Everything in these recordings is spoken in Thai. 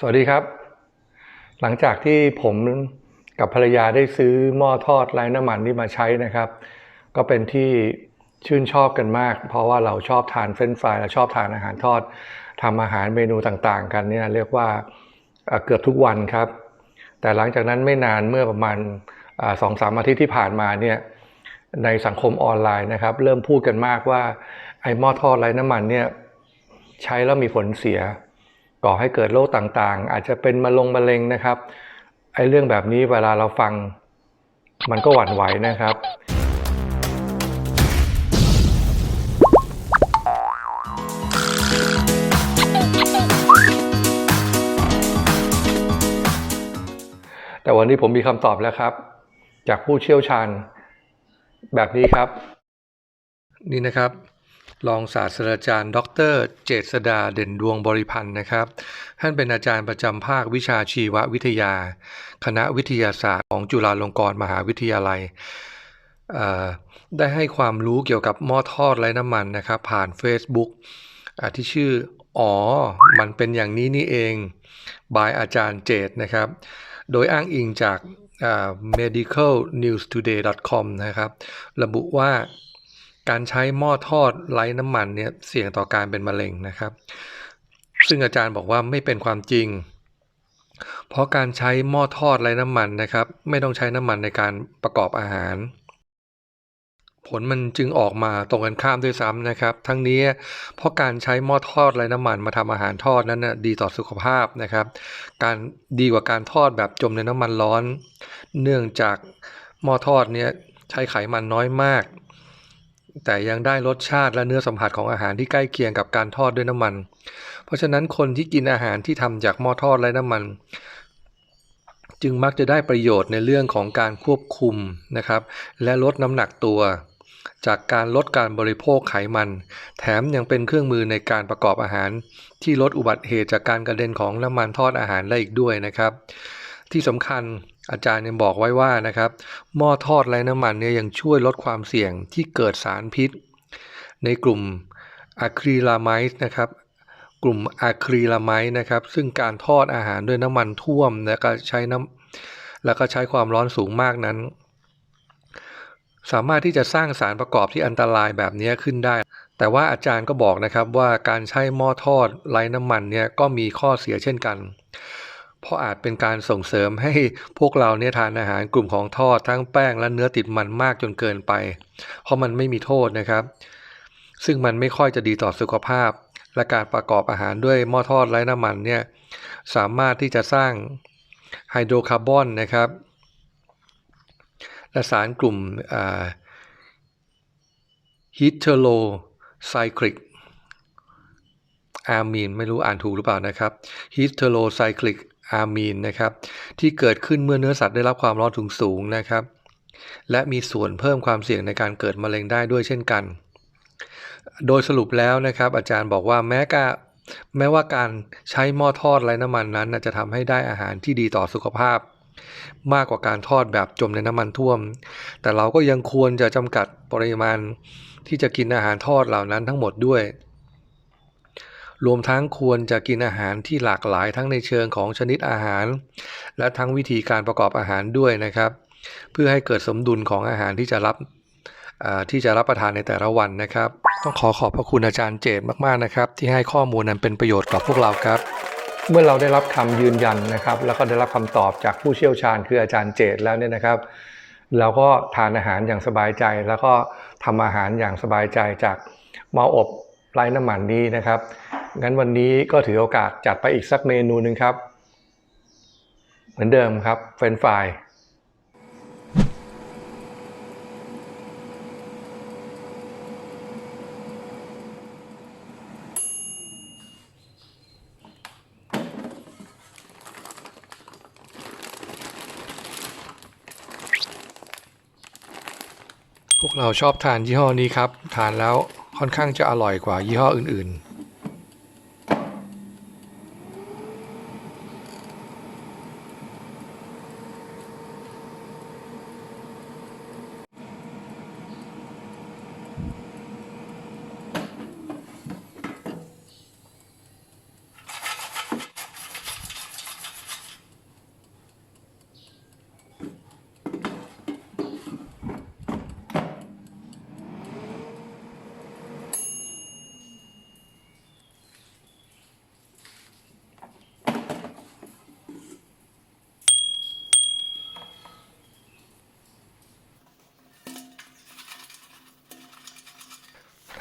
สวัสดีครับ หลังจากที่ผมกับภรรยาได้ซื้อหม้อทอดไร้น้ำมันนี่มาใช้นะครับ ก็เป็นที่ชื่นชอบกันมาก เพราะว่าเราชอบทานเฟรนช์ฟรายและชอบทานอาหารทอดทำอาหารเมนูต่างๆ กันเนี่ยเรียกว่าเอ่อเกือบทุกวันครับ แต่หลังจากนั้นไม่นานเมื่อประมาณสองสามอาทิตย์ที่ผ่านมาเนี่ยในสังคมออนไลน์นะครับ เริ่มพูดกันมากว่าไอ้หม้อทอดไร้น้ำมันเนี่ยใช้แล้วมีผลเสีย ก่อให้เกิดโรคต่างๆ อาจจะเป็นมะลงมะเร็งนะครับไอ้เรื่องแบบนี้เวลาเราฟัง มันก็หวั่นไหวนะครับ แต่วันนี้ผมมีคำตอบแล้วครับ จากผู้เชี่ยวชาญแบบนี้ครับ นี่นะครับ รองศาสตราจารย์ ดร เจษดาเด่นดวงบริพันธ์นะครับ ท่านเป็นอาจารย์ประจำภาควิชาชีววิทยา คณะวิทยาศาสตร์ของจุฬาลงกรณ์มหาวิทยาลัย ได้ให้ความรู้เกี่ยวกับหม้อทอดไร้น้ำมันนะครับ ผ่าน Facebook ที่ชื่ออ๋อ มันเป็นอย่างนี้นี่เอง บายอาจารย์เจตนะครับ โดยอ้างอิงจาก medicalnewstoday.com นะครับ ระบุว่า การใช้หม้อทอดไร้น้ำมันเนี่ยเสี่ยงต่อการเป็นมะเร็งนะครับ ซึ่งอาจารย์บอกว่าไม่เป็นความจริง เพราะการใช้หม้อทอดไร้น้ำมันนะครับ ไม่ต้องใช้น้ำมันในการประกอบอาหาร ผลมันจึงออกมาตรงกันข้ามด้วยซ้ำนะครับ ทั้งนี้เพราะการใช้หม้อทอดไร้น้ำมันมาทำอาหารทอดนั้นนะดีต่อสุขภาพนะครับ การดีกว่าการทอดแบบจมในน้ำมันร้อน เนื่องจากหม้อทอดเนี่ยใช้ไขมันน้อยมาก แต่ยังได้รสชาติและเนื้อสัมผัสของอาหารที่ใกล้เคียงกับการทอดด้วยน้ำมัน เพราะฉะนั้นคนที่กินอาหารที่ทำจากหม้อทอดไร้น้ำมัน จึงมักจะได้ประโยชน์ในเรื่องของการควบคุมนะครับ และลดน้ำหนักตัว จากการลดการบริโภคไขมัน แถมยังเป็นเครื่องมือในการประกอบอาหาร ที่ลดอุบัติเหตุจากการกระเด็นของน้ำมันทอดอาหารได้อีกด้วยนะครับ ที่สำคัญ อาจารย์ยังบอกไว้ว่านะครับ หม้อทอดไร้น้ำมันเนี่ยยังช่วยลดความเสี่ยงที่เกิดสารพิษ ในกลุ่มอะคริลาไมด์นะครับ กลุ่มอะคริลาไมด์นะครับ ซึ่งการทอดอาหารด้วยน้ำมันท่วม แล้วก็ใช้น้ำแล้วก็ใช้ความร้อนสูงมากนั้น สามารถที่จะสร้างสารประกอบที่อันตรายแบบนี้ขึ้นได้ แต่ว่าอาจารย์ก็บอกนะครับว่าการใช้หม้อทอดไร้น้ำมันเนี่ยก็มีข้อเสียเช่นกัน เพราะอาจเป็นการส่งเสริมให้พวกเราเนี่ยทานอาหารกลุ่มของทอดทั้งแป้งและเนื้อติดมันมากจนเกินไป เพราะมันไม่มีโทษนะครับ ซึ่งมันไม่ค่อยจะดีต่อสุขภาพ และการประกอบอาหารด้วยหม้อทอดไร้น้ำมันเนี่ยสามารถที่จะสร้างไฮโดรคาร์บอนนะครับและสารกลุ่มฮิตเทโรไซคลิกอามีนไม่รู้อ่านถูกหรือเปล่านะครับฮิตเทโรไซคลิก อามีนนะครับ ที่เกิดขึ้นเมื่อเนื้อสัตว์ได้รับความร้อนถึงสูงนะครับ และมีส่วนเพิ่มความเสี่ยงในการเกิดมะเร็งได้ด้วยเช่นกัน โดยสรุปแล้วนะครับ อาจารย์บอกว่าแม้กาแม้ว่าการใช้หม้อทอดไร้น้ำมันนั้น จะทำให้ได้อาหารที่ดีต่อสุขภาพ มากกว่าการทอดแบบจมในน้ำมันท่วม แต่เราก็ยังควรจะจำกัดปริมาณที่จะกินอาหารทอดเหล่านั้นทั้งหมดด้วย รวมทั้งควรจะกินอาหารที่หลากหลายทั้งในเชิงของชนิดอาหาร และทั้งวิธีการประกอบอาหารด้วยนะครับ เพื่อให้เกิดสมดุลของอาหารที่จะรับที่จะรับประทานในแต่ละวันนะครับ ต้องขอขอบพระคุณอาจารย์เจตมากๆนะครับ ที่ให้ข้อมูลนั้นเป็นประโยชน์กับพวกเราครับ เมื่อเราได้รับคำยืนยันนะครับ แล้วก็ได้รับคำตอบจากผู้เชี่ยวชาญคืออาจารย์เจตแล้วเนี่ยนะครับเราก็ทานอาหารอย่างสบายใจ แล้วก็ทำอาหารอย่างสบายใจจากหม้ออบไร้น้ำมันนี้นะครับ งั้นวันนี้ก็ถือโอกาสจัดไปอีกสักเมนูหนึ่งครับ เหมือนเดิมครับเฟรนฟรายพวกเราชอบทานยี่ห้อนี้ครับ ทานแล้วค่อนข้างจะอร่อยกว่ายี่ห้ออื่น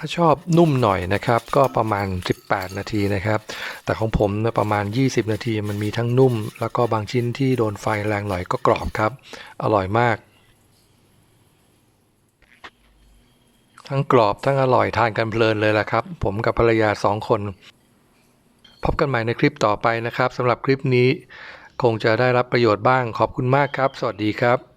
าชอบนุ่มหน่อยนะครับ ก็ประมาณ 18 นาทีนะครับ แต่ของผมเนี่ยประมาณ 20 นาทีมันมีทั้งนุ่ม แล้วก็บางชิ้นที่โดนไฟแรงหน่อยก็กรอบครับ อร่อยมาก ทั้งกรอบทั้งอร่อยทานกันเพลินเลยล่ะครับ ผมกับภรรยาสองคน พบกันใหม่ในคลิปต่อไปนะครับสำหรับคลิปนี้ คงจะได้รับประโยชน์บ้างขอบคุณมากครับ สวัสดีครับ